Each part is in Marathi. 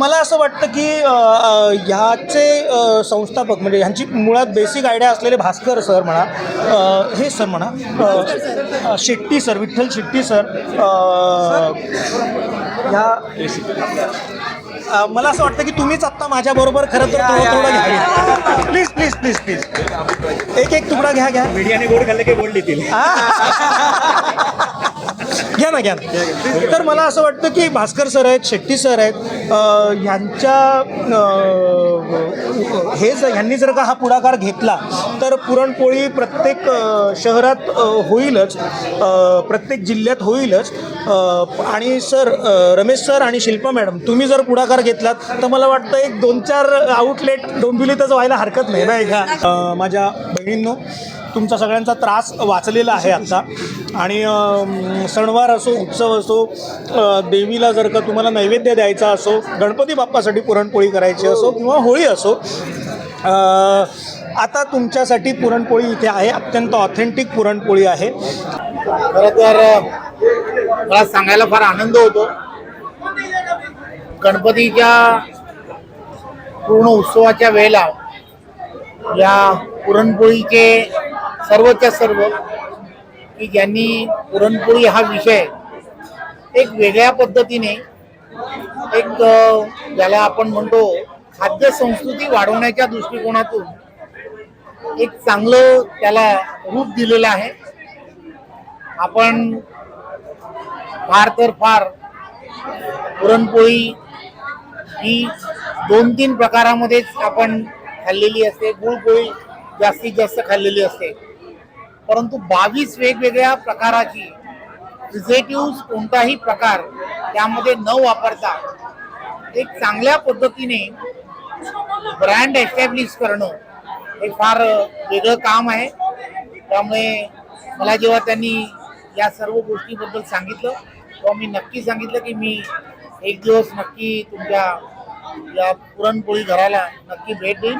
मला असं वाटतं की ह्याचे संस्थापक म्हणजे ह्यांची मुळात बेसिक आयडिया असलेले भास्कर सर म्हणा हे सर म्हणा शेट्टी सर विठ्ठल शेट्टी सर ह्या मला असं वाटतं की तुम्हीच आत्ता माझ्याबरोबर खरं तर थोडं थोडं घ्या. प्लीज प्लीज प्लीज प्लीज एक एक तुकडा घ्या घ्या. मीडियाने गोड खाल्ले की गोड देतील घ्या ना घ्या ना. तर मला असं वाटतं की भास्कर सर आहेत शेट्टी सर आहेत ह्यांच्या हे जर ह्यांनी जर का हा पुढाकार घेतला तर पुरणपोळी प्रत्येक शहरात होईलच प्रत्येक जिल्ह्यात होईलच. आणि सर रमेश सर आणि शिल्पा मॅडम तुम्ही जर पुढाकार घेतलात तर मला वाटतं एक दोन चार आउटलेट डोंबिवलीतच व्हायला हरकत नाही नाही का? माझ्या बहिणींनो तुमचा सगळ्यांचा त्रास वाचलेला आहे आत्ता आणि सणवार असो उत्सव असो देवीला जर का तुम्हाला नैवेद्य द्यायचा असो गणपती बाप्पासाठी पुरणपोळी करायची असो किंवा होळी असो. आता तुमच्यासाठी पुरणपोळी इथे आहे. अत्यंत ऑथेंटिक पुरणपोळी आहे. खरं तर मला सांगायला फार आनंद होतो. गणपतीच्या पूर्ण उत्सवाच्या वेळेला या पुरणपोळीचे सर्वच्या सर्व की ज्यांनी पुरणपोळी हा विषय एक वेगळ्या पद्धतीने एक ज्याला आपण म्हणतो खाद्य संस्कृती वाढवण्याच्या दृष्टिकोनातून एक चांगलं त्याला रूप दिलेलं आहे. आपण फार तर फार पुरणपोळी ही दोन तीन प्रकारामध्येच आपण खाल्लेली असते. गुळपोळी जास्तीत जास्त खाल्लेली असते. परंतु बावीस वेगवेगळ्या प्रकाराची प्रिझेटिव्ह कोणताही प्रकार त्यामध्ये न वापरता एक चांगल्या पद्धतीने ब्रँड एस्टॅब्लिश करणं हे फार वेगळं काम आहे. त्यामुळे मला जेव्हा त्यांनी या सर्व गोष्टीबद्दल सांगितलं तेव्हा मी नक्की सांगितलं की मी एक दिवस नक्की तुमच्या या पुरणपोळी घराला नक्की भेट देईन.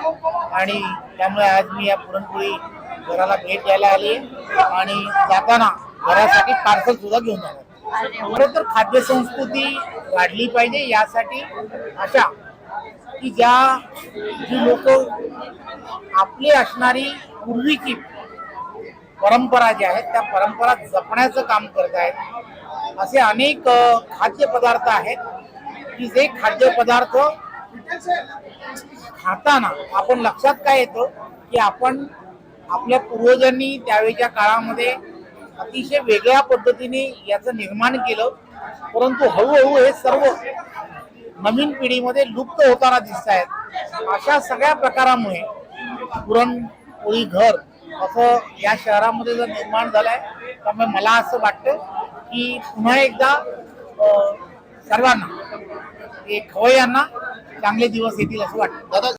आणि त्यामुळे आज मी या पुरणपोळी घराला भेट द्यायला आली आणि जाताना घरासाठी पार्सल सुद्धा घेऊन आलो. खरं तर खाद्यसंस्कृती वाढली पाहिजे यासाठी अशा की ज्या जी लोक आपली असणारी पूर्वीची परंपरा ज्या आहेत त्या परंपरा जपण्याचं काम करत आहेत. असे अनेक खाद्यपदार्थ आहेत की जे खाद्यपदार्थ खाताना आपण लक्षात काय येतं? की आपण आपल्या पूर्वजांनी त्यावेळच्या काळामध्ये अतिशय वेगळ्या पद्धतीने याचं निर्माण केलं. परंतु हळूहळू हे सर्व नवीन पिढीमध्ये लुप्त होताना दिसत आहेत. अशा सगळ्या प्रकारामुळे पुरणपोळी घर असं या शहरामध्ये जर निर्माण झालंय त्यामुळे मला असं वाटतं की पुन्हा एकदा सर्वांना हे खवय्यांना चांगले दिवस येतील असं वाटतं. दादा